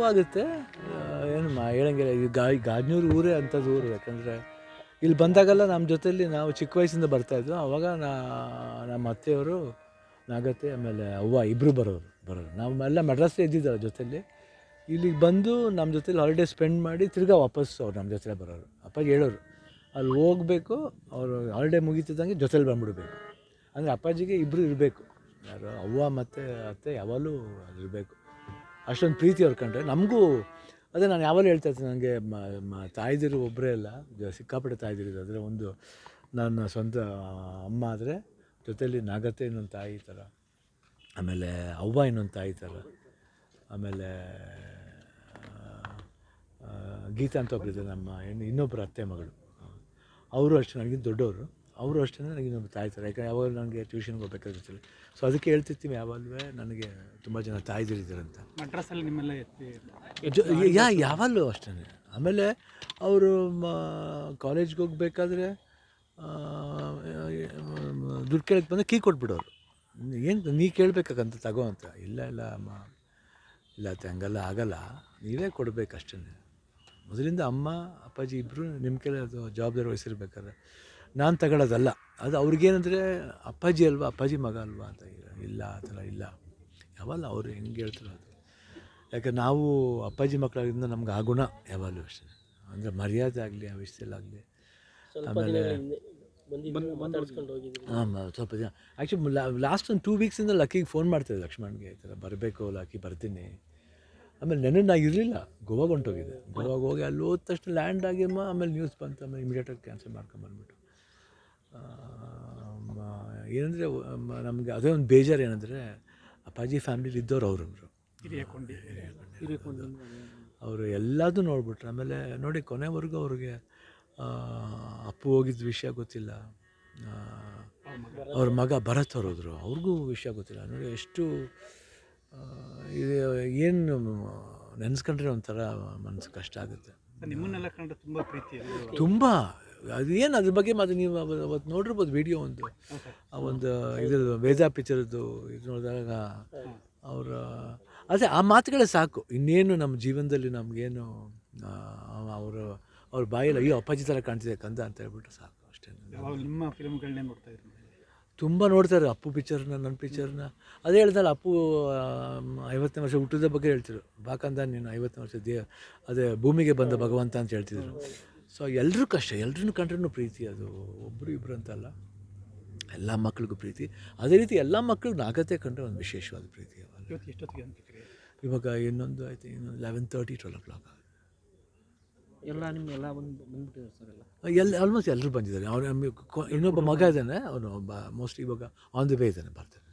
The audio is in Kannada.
ನೋವಾಗುತ್ತೆ. ಏನು ಮಾ, ಹೇಳಂಗಿಲ್ಲ, ಈ ಗಾ ಗಾಡ್ನೂರು ಊರೇ ಅಂಥದ್ದು ಊರು, ಯಾಕಂದರೆ ಇಲ್ಲಿ ಬಂದಾಗೆಲ್ಲ ನಮ್ಮ ಜೊತೆಯಲ್ಲಿ ನಾವು ಚಿಕ್ಕ ವಯಸ್ಸಿಂದ ಬರ್ತಾಯಿದ್ವು ಅವಾಗ ನಾ, ನಮ್ಮ ಅತ್ತೆಯವರು ನಾಗತ್ತೆ, ಆಮೇಲೆ ಅವ್ವ ಇಬ್ಬರು ಬರೋರು ಬರೋರು. ನಾವು ಎಲ್ಲ ಮೆಡ್ರಾಸೇ ಇದ್ದಿದ್ದಾರೆ ಜೊತೆಯಲ್ಲಿ ಇಲ್ಲಿಗೆ ಬಂದು ನಮ್ಮ ಜೊತೆಲಿ ಹಾಲಿಡೇ ಸ್ಪೆಂಡ್ ಮಾಡಿ ತಿರ್ಗಾ ವಾಪಸ್ ಅವ್ರು ನಮ್ಮ ಜೊತೆ ಬರೋರು. ಅಪ್ಪಾಜಿ ಹೇಳೋರು, ಅಲ್ಲಿ ಹೋಗಬೇಕು, ಅವರು ಹಾಲಿಡೇ ಮುಗೀತಿದ್ದಂಗೆ ಜೊತೆಲಿ ಬಂದ್ಬಿಡ್ಬೇಕು. ಅಂದರೆ ಅಪ್ಪಾಜಿಗೆ ಇಬ್ಬರು ಇರಬೇಕು. ಯಾರು ಅವ್ವ ಮತ್ತು ಅತ್ತೆ ಯಾವಾಗಲೂ ಇರಬೇಕು. ಅಷ್ಟೊಂದು ಪ್ರೀತಿ ಅವ್ರು ಕಂಡ್ರೆ. ನಮಗೂ ಅದೇ ನಾನು ಯಾವಾಗಲೂ ಹೇಳ್ತಾ ಇರ್ತೀನಿ ನನಗೆ ತಾಯ್ದಿರು ಒಬ್ಬರೇ ಅಲ್ಲ ಸಿಕ್ಕಾಪಟ್ಟೆ ತಾಯಿದಿರು ಆದರೆ ಒಂದು ನನ್ನ ಸ್ವಂತ ಅಮ್ಮ ಆದರೆ ಜೊತೆಯಲ್ಲಿ ನಾಗತ್ತೆ ಇನ್ನೊಂದು ತಾಯಿ ಥರ ಆಮೇಲೆ ಅವ್ವ ಇನ್ನೊಂದು ತಾಯಿ ಥರ ಆಮೇಲೆ ಗೀತಾ ಅಂತ ಒಬ್ಬರಿದ್ದಾರೆ ನಮ್ಮ ಇನ್ನು ಇನ್ನೊಬ್ಬರು ಅತ್ತೆ ಮಗಳು. ಅವರು ಅಷ್ಟು, ನನಗಿಂತ ದೊಡ್ಡವರು. ಅವರು ಅಷ್ಟೇ ನನಗೆ ನಮ್ಮ ತಾಯಿ ಥರ ಯಾಕಂದರೆ ಯಾವಾಗ ನನಗೆ ಟ್ಯೂಷನ್ಗೆ ಹೋಗ್ಬೇಕಾಗಿರ್ತಲ್ಲ ಸೊ ಅದಕ್ಕೆ ಹೇಳ್ತಿರ್ತೀವಿ ಯಾವಾಗಲೂ ನನಗೆ ತುಂಬ ಜನ ತಾಯ್ದಿರಿದ್ದಾರೆ ಅಂತ ಮಡ್ರಾಸಲ್ಲಿ ನಿಮ್ಮೆಲ್ಲ ಎತ್ತಿ ಯಾ ಯಾವಾಗಲೂ ಅಷ್ಟೇ ಆಮೇಲೆ ಅವರು ಕಾಲೇಜ್ಗೆ ಹೋಗ್ಬೇಕಾದ್ರೆ ದುಡ್ಡು ಕೇಳಕ್ಕೆ ಬಂದರೆ ಕೀ ಕೊಟ್ಬಿಡೋರು. ಏನು ನೀ ಕೇಳಬೇಕಂತ ತಗೋ ಅಂತ. ಇಲ್ಲ ಇಲ್ಲ ಅಮ್ಮ. ಇಲ್ಲ ಅತ್ತೆ ಹಂಗಲ್ಲ ಆಗಲ್ಲ ನೀವೇ ಕೊಡಬೇಕಷ್ಟೇ ಮೊದಲಿಂದ ಅಮ್ಮ ಅಪ್ಪಾಜಿ ಇಬ್ಬರು ನಿಮ್ಮ ಕೈಲಿ ಅದು ಜವಾಬ್ದಾರಿ ವಹಿಸಿರ್ಬೇಕಾದ್ರೆ. ನಾನು ತಗೊಳ್ಳೋದಲ್ಲ ಅದು ಅವ್ರಿಗೇನಂದರೆ ಅಪ್ಪಾಜಿ ಅಲ್ವಾ ಅಪ್ಪಾಜಿ ಮಗ ಅಲ್ವಾ ಅಂತ ಇಲ್ಲ ಆ ಥರ ಇಲ್ಲ. ಯಾವಲ್ಲ ಅವರು ಹೆಂಗೆ ಹೇಳ್ತಾರೋ ಅದು. ಯಾಕೆ ನಾವು ಅಪ್ಪಾಜಿ ಮಕ್ಕಳಾಗಿಂದ ನಮ್ಗೆ ಆ ಗುಣ ಯಾವಾಗಲೂ ಅಷ್ಟೇ. ಅಂದರೆ ಮರ್ಯಾದೆ ಆಗಲಿ ಆ ವಿಷಯದಲ್ಲಾಗಲಿ ಆಮೇಲೆ ಹಾಂ ಸ್ವಲ್ಪ ದಿನ. ಆ್ಯಕ್ಚುಲಿ ಲಾಸ್ಟ್ ಒಂದು ಟೂ ವೀಕ್ಸಿಂದ ಲಕ್ಕಿಗೆ ಫೋನ್ ಮಾಡ್ತಿದ್ದೆ ಲಕ್ಷ್ಮಣ್ಗೆ ಈ ಥರ ಬರಬೇಕು ಲಕ್ಕಿ ಬರ್ತೀನಿ. ಆಮೇಲೆ ನೆನೆ ನಾ ಇರಲಿಲ್ಲ ಗೋವಾಗ ಹೊಂಟೋಗಿದ್ದೆ. ಗೋವಾಗ ಹೋಗಿ ಅಲ್ಲಿ ಹೋದ ತಕ್ಷಣ ಲ್ಯಾಂಡ್ ಆಗಿಮ್ಮ ಆಮೇಲೆ ನ್ಯೂಸ್ ಬಂತು ಆಮೇಲೆ ಇಮಿಡಿಯೇಟಾಗಿ ಕ್ಯಾನ್ಸಲ್ ಮಾಡ್ಕೊಂಬಂದ್ಬಿಟ್ಟು ಏನಂದರೆ ನಮಗೆ ಅದೇ ಒಂದು ಬೇಜಾರು ಏನಂದರೆ ಅಪ್ಪಾಜಿ ಫ್ಯಾಮಿಲಿಲಿ ಇದ್ದವ್ರು ಅವರು ಅವರು ಎಲ್ಲದೂ ನೋಡ್ಬಿಟ್ರು. ಆಮೇಲೆ ನೋಡಿ ಕೊನೆವರೆಗೂ ಅವ್ರಿಗೆ ಅಪ್ಪು ಹೋಗಿದ್ದ ವಿಷಯ ಗೊತ್ತಿಲ್ಲ. ಅವ್ರ ಮಗ ಭರತ್ ಅವ್ರು ಅವ್ರಿಗೂ ವಿಷಯ ಗೊತ್ತಿಲ್ಲ. ನೋಡಿ ಎಷ್ಟು ಇದು ಏನು ನೆನೆಸ್ಕೊಂಡ್ರೆ ಒಂಥರ ಮನಸ್ಸು ಕಷ್ಟ ಆಗುತ್ತೆ. ನಿಮ್ಮನ್ನೆಲ್ಲ ಕಂಡ್ರೆ ತುಂಬ ಪ್ರೀತಿ ತುಂಬ. ಅದು ಏನು ಅದ್ರ ಬಗ್ಗೆ ಮತ್ತೆ ನೀವು ಅವ- ಅವತ್ತು ನೋಡಿರ್ಬೋದು ವಿಡಿಯೋ ಒಂದು. ಆ ಒಂದು ಇದ್ರದ್ದು ವೇದ ಪಿಕ್ಚರದ್ದು ಇದು ನೋಡಿದಾಗ ಅವರ ಅದೇ ಆ ಮಾತುಗಳೇ ಸಾಕು. ಇನ್ನೇನು ನಮ್ಮ ಜೀವನದಲ್ಲಿ ನಮಗೇನು ಅವರು ಅವ್ರ ಬಾಯಲ್ಲಿ ಅಯ್ಯೋ ಅಪ್ಪಾಜಿ ಥರ ಕಾಣ್ತಿದೆ ಕಂದ ಅಂತ ಹೇಳ್ಬಿಟ್ಟು ಸಾಕು ಅಷ್ಟೇ. ನಿಮ್ಮ ಫಿಲ್ಮ್ಗಳನ್ನೇ ನೋಡ್ತಾ ಇದ್ರು ತುಂಬ ನೋಡ್ತಾರೆ ಅಪ್ಪು ಪಿಕ್ಚರ್ನ ನನ್ನ ಪಿಕ್ಚರ್ನ. ಅದೇ ಹೇಳ್ದಲ್ಲ ಅಪ್ಪು ಐವತ್ತನೇ ವರ್ಷ ಹುಟ್ಟಿದ ಬಗ್ಗೆ ಹೇಳ್ತಿದ್ರು. ಬಾಕಂದ ನೀನು ಐವತ್ತನೇ ವರ್ಷ ದೇ ಅದೇ ಭೂಮಿಗೆ ಬಂದ ಭಗವಂತ ಅಂತ ಹೇಳ್ತಿದ್ರು. ಸೊ ಎಲ್ಲರೂ ಕಷ್ಟ ಎಲ್ಲರೂ ಕಂಡ್ರೂ ಪ್ರೀತಿ? ಅದು ಒಬ್ಬರು ಇಬ್ಬರು ಅಂತಲ್ಲ. ಎಲ್ಲ ಮಕ್ಳಿಗೂ ಪ್ರೀತಿ. ಅದೇ ರೀತಿ ಎಲ್ಲ ಮಕ್ಳಿಗೂ ನಾಗತ್ತೆ ಕಂಡ್ರೆ ಒಂದು ವಿಶೇಷವಾದ ಪ್ರೀತಿ ಎಷ್ಟೊತ್ತಿಗೆ ಇವಾಗ ಇನ್ನೊಂದು ಆಯ್ತು ಇನ್ನೊಂದು eleven thirty twelve o'clock ಎಲ್ಲ ನಿಮ್ಮ ಎಲ್ಲ ಬಂದು ಬಂದ್ಬಿಟ್ಟಿದ್ದಾರೆ ಸರ್ ಎಲ್ಲ? ಎಲ್ಲ ಆಲ್ಮೋಸ್ಟ್ ಎಲ್ಲರೂ ಬಂದಿದ್ದಾರೆ. ಅವ್ರು ಇನ್ನೊಬ್ಬ ಮಗ ಇದ್ದಾನೆ. ಅವನು ಮೋಸ್ಟ್ಲಿ ಇವಾಗ ಆನ್ ದಿ ವೇ ಇದ್ದಾನೆ ಬರ್ತಾನೆ.